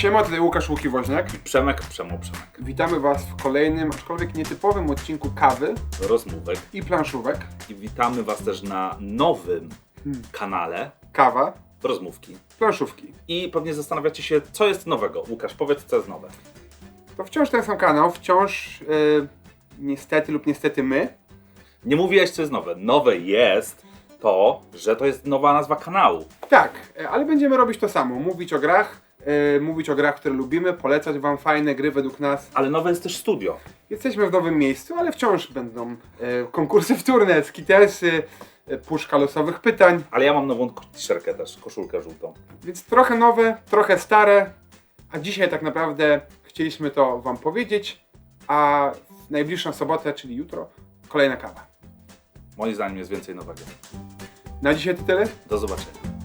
Siema, tutaj Łukasz Łukiwoźniak. Przemek, Przemo, Przemek. Witamy Was w kolejnym, aczkolwiek nietypowym odcinku kawy Rozmówek. i planszówek. I witamy Was też na nowym Hmm. kanale Kawa, Rozmówki. planszówki. I pewnie zastanawiacie się, co jest nowego. Łukasz, powiedz, co jest nowe. To wciąż ten sam kanał, wciąż yy, niestety lub niestety my. Nie mówiłeś, co jest nowe. Nowe jest to, że to jest nowa nazwa kanału. Tak, e, ale będziemy robić to samo. Mówić o grach, e, mówić o grach, które lubimy, polecać Wam fajne gry według nas. Ale nowe jest też studio. Jesteśmy w nowym miejscu, ale wciąż będą e, konkursy wtórne, skitelsy, e, puszka losowych pytań. Ale ja mam nową t-shirtkę też, koszulkę żółtą. Więc trochę nowe, trochę stare, a dzisiaj tak naprawdę chcieliśmy to Wam powiedzieć, a w najbliższą sobotę, czyli jutro, kolejna kawa. Moim zdaniem jest więcej nowego. Na dzisiaj to tyle. Do zobaczenia.